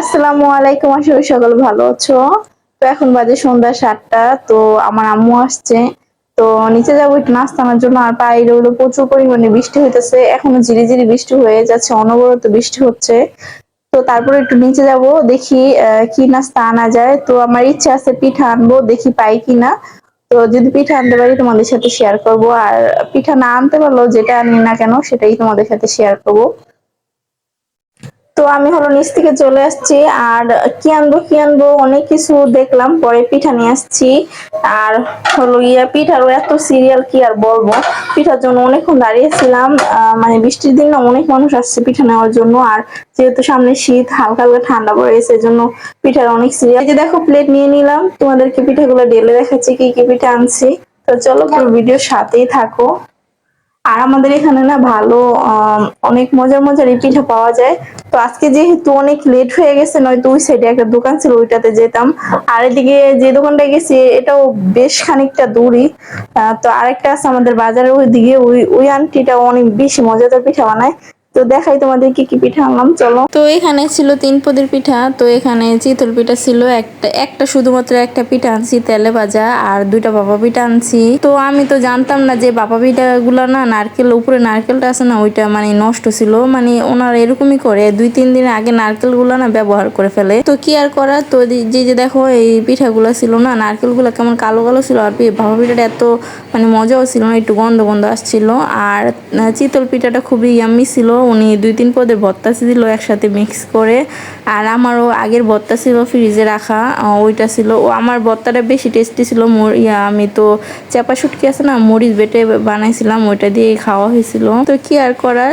আসসালামু আলাইকুম, আশা সকল ভালো আছো। তো এখন বাজে সন্ধ্যা সাতটা, তো আমার আম্মু আসছে। তো নিচে যাব একটু নাস্তা আনার জন্য, আর বাইরে হলো প্রচুর পরিমাণে বৃষ্টি হইতেছে। এখনও ঝিরি ঝিরি বৃষ্টি হয়ে যাচ্ছে, অনবরত বৃষ্টি হচ্ছে। তো তারপরে একটু নিচে যাব, দেখি কি নাস্তা আনা যায়। তো আমার ইচ্ছা আছে পিঠা আনব, দেখি পাই কিনা। তো যদি পিঠা আনতে পারি তোমাদের সাথে শেয়ার করব। আর পিঠা না আনতে পারলেও যেটা আনি না কেন, সেটাই তোমাদের সাথে শেয়ার করব। তো আমি হলো নিচ থেকে চলে আসছি, আর কি আনব কি আনব, অনেক কিছু দেখলাম, পরে পিঠা নিয়ে আসছি। আর হলো ইয়া, পিঠারও এত সিরিয়াল কি আর বলব? পিঠার জন্য অনেকক্ষণ দাঁড়িয়েছিলাম মানে বৃষ্টির দিন না অনেক মানুষ আসছে পিঠা নেওয়ার জন্য, আর যেহেতু সামনে শীত, হালকা হালকা ঠান্ডা পড়ে গেছে এজন্য পিঠার অনেক সিরিয়াল যে দেখো প্লেট নিয়ে নিলাম, তোমাদেরকে পিঠাগুলো ঢেলে দেখাচ্ছি, কি কি পিঠা আনছি। তো চলো পুরো ভিডিওর সাথেই থাকো। আর আমাদের এখানে না ভালো অনেক মজার মজার এই পিঠা পাওয়া যায়। তো আজকে যেহেতু অনেক লেট হয়ে গেছে, নয়তো ওই সাইডে একটা দোকান ছিল, ওইটাতে যেতাম। আর এদিকে যে দোকানটা গেছি, এটাও বেশ খানিকটা দূরই। তো আরেকটা আছে আমাদের বাজারের ওই দিকে ওই ওই আন্টিটা অনেক বেশি মজাদার পিঠা বানায়। তো দেখাই তোমাদের কি কি পিঠা আনলাম, চলো। তো এখানে ছিল তিন পদের পিঠা, তো এখানে চিতল পিঠা ছিল একটা একটা শুধুমাত্র একটা পিঠা আনছি, তেলে ভাজা, আর দুইটা বাবা পিঠা আনছি। তো আমি তো জানতাম না যে বাবা পিঠা গুলো না নারকেল, উপরে নারকেলটা আছে না, ওইটা মানে নষ্ট ছিল মানে ওনারা এরকমই করে, দুই তিন দিন আগে নারকেলগুলো না ব্যবহার করে ফেলে। তো কি আর করার তো যে যে দেখো এই পিঠাগুলো ছিল না নারকেলগুলো কেমন কালো কালো ছিল, আর ভাপা পিঠাটা এত মানে মজাও ছিল না, একটু গন্ধ গন্ধ আসছিল, আর চিতল পিঠাটা খুবই ইয়াম্মি ছিল। উনি দুই তিন পদের ভর্তা ছিল, একসাথে মিক্স করে। আর আমারও আগের ভর্তা ছিল ফ্রিজে রাখা ওইটা ছিল। ও আমার ভর্তাটা বেশি টেস্টি ছিল ইয়া, আমি তো চাপা শুটকি আছে না, মরিচ বেটে বানাইছিলাম, ওইটা দিয়ে খাওয়া হয়েছিল। তো কি আর করার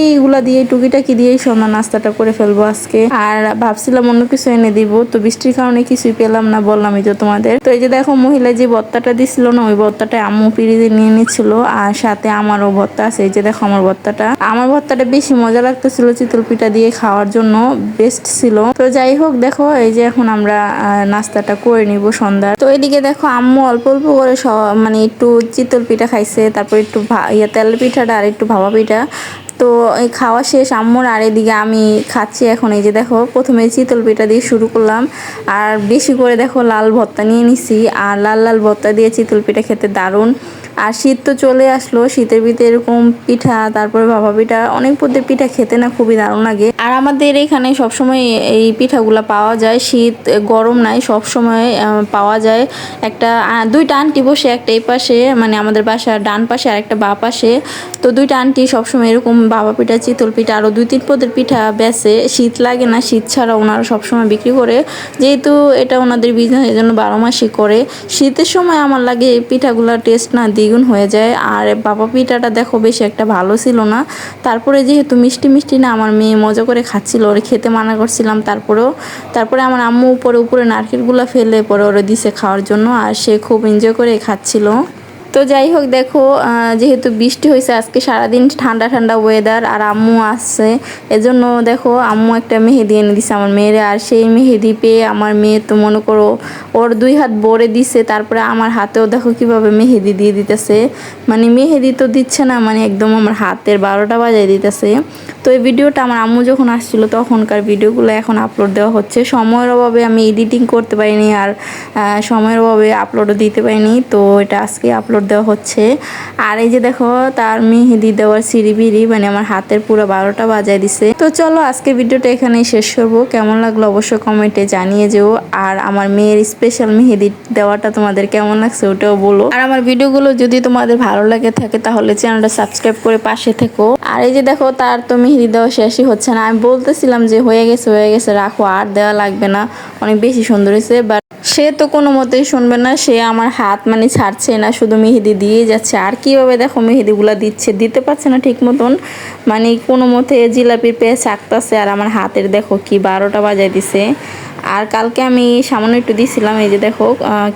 এইগুলা দিয়ে টুকিটাকি দিয়েই সন্ধ্যা নাস্তাটা করে ফেলব আজকে। আর ভাবছিলাম অন্য কিছু এনে দিব, তো বৃষ্টির কারণে কিছুই পেলাম না, বললামই তো তোমাদের। তো এই যে দেখো, মহিলা যে ভর্তাটা দিছিল না, ওই ভর্তাটা আম্মু ফ্রিজে নিয়ে নিচ্ছিল, আর সাথে আমারও ভর্তা আছে, এই যে দেখো আমার ভর্তাটা আমার ভর্তাটা বেশি মজা লাগতেছিল চিতল পিঠা দিয়ে খাওয়ার জন্য বেস্ট ছিল। তো যাই হোক, দেখো, এই যে এখন আমরা নাস্তাটা করে নিব সন্ধ্যার। তো এদিকে দেখো, আম্মু অল্প অল্প করে মানে একটু চিতল পিঠা খাইছে, তারপর একটু ইয়া তেল পিঠাটা আর একটু ভাবা পিঠা। তো এই খাওয়া শেষ, আম্মুর আর এদিকে আমি খাচ্ছি এখন, এই যে দেখো, প্রথমে চিতল পিঠা দিয়ে শুরু করলাম। আর বেশি করে দেখো, লাল ভর্তা নিয়ে নিছি। আর লাল লাল ভর্তা দিয়ে চিতল পিঠা খেতে দারুণ। আর শীত তো চলে আসলো, শীতের ভিতরে এরকম পিঠা, তারপরে ভাপা পিঠা, অনেক পদের পিঠা খেতে না খুবই দারুণ লাগে। আর আমাদের এখানে সবসময় এই পিঠাগুলো পাওয়া যায়, শীত গরম নাই, সবসময় পাওয়া যায়। একটা দুইটা আন্টি বসে একটা এই পাশে মানে আমাদের বাসা ডান পাশে আর একটা বা পাশে। তো দুইটা আন্টি সবসময় এরকম বাবা পিঠা, চিতল পিঠা আরও দুই তিন পদের পিঠা বেচে শীত লাগে না, শীত ছাড়া ওনারা সবসময় বিক্রি করে। যেহেতু এটা ওনাদের বিজনেস এই জন্য বারো মাসই করে। শীতের সময় আমার লাগে এই পিঠাগুলোর টেস্ট না দ্বিগুণ হয়ে যায়। আর বাবা পিঠাটা দেখো বেশি একটা ভালো ছিল না। তারপরে যেহেতু মিষ্টি মিষ্টি না, আমার মেয়ে মজা করে খাচ্ছিল, ওরে খেতে মানা করছিলাম তারপরেও। তারপরে আমার আম্মু উপরে উপরে নারকেলগুলো ফেলে পরে ওরে দিছে খাওয়ার জন্য, আর সে খুব এনজয় করে খাচ্ছিল। তো যাই হোক, দেখো যেহেতু বৃষ্টি হয়েছে, আজকে সারাদিন ঠান্ডা ঠান্ডা ওয়েদার আর আম্মু আসছে। এজন্য দেখো, আম্মু একটা মেহেদি এনে দিছে আমার মেয়েরে, আর সেই মেহেদি পেয়ে আমার মেয়ে তো মনে করো, ওর দুই হাত ভরে দিছে, তারপরে আমার হাতেও দেখো কীভাবে মেহেদি দিয়ে দিতেছে। মানে মেহেদি তো দিচ্ছে না মানে একদম আমার হাতের বারোটা বাজায় দিতেছে। তো এই ভিডিওটা আমার আম্মু যখন আসছিল, তখনকার ভিডিওগুলো এখন আপলোড দেওয়া হচ্ছে। সময়ের অভাবে আমি এডিটিং করতে পারিনি আর সময়ের অভাবে আপলোডও দিতে পারিনি। তো এটা আজকে আপলোড দেওয়া হচ্ছে। আর এই যে দেখো, তার মেহেদি দেওয়ার সিঁড়ি বিড়ি মানে আমার হাতের পুরো বারোটা বাজায় দিছে। তো চলো আজকে ভিডিওটা এখানেই শেষ করব। কেমন লাগল অবশ্যই কমেন্টে জানিয়ে যেও। আর আমার মেয়ের স্পেশাল মেহেদি দেওয়াটা তোমাদের কেমন লাগছে ওটাও বলো। আর আমার ভিডিওগুলো যদি তোমাদের ভালো লাগে থাকে, তাহলে চ্যানেলটা সাবস্ক্রাইব করে পাশে থেকো। আর এই যে দেখো, তার তো মেহেদি দেওয়া শেষই হচ্ছে না। আমি বলতেছিলাম যে, হয়ে গেছে হয়ে গেছে, রাখো, আর দেওয়া লাগবে না। অনেক বেশি সুন্দর হয়েছে বাট সে তো কোনো মতেই শুনবে না। সে আমার হাত মানে ছাড়ছে না, শুধু মেহেদি দিয়ে যাচ্ছে। আর কীভাবে দেখো মেহেদিগুলো দিচ্ছে? দিতে পারছে না ঠিক মতন। মানে কোনো মতে জিলাপির পেয়ে চাকতাছে আর আমার হাতের দেখো কি বারোটা বাজায় দিছে। আর কালকে আমি সামান্য একটু দিছিলাম, এই যে দেখো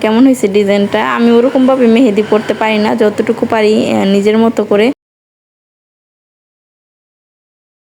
কেমন হয়েছে ডিজাইনটা। আমি ওরকমভাবে মেহেদি পড়তে পারি না, যতটুকু পারি নিজের মতো করে।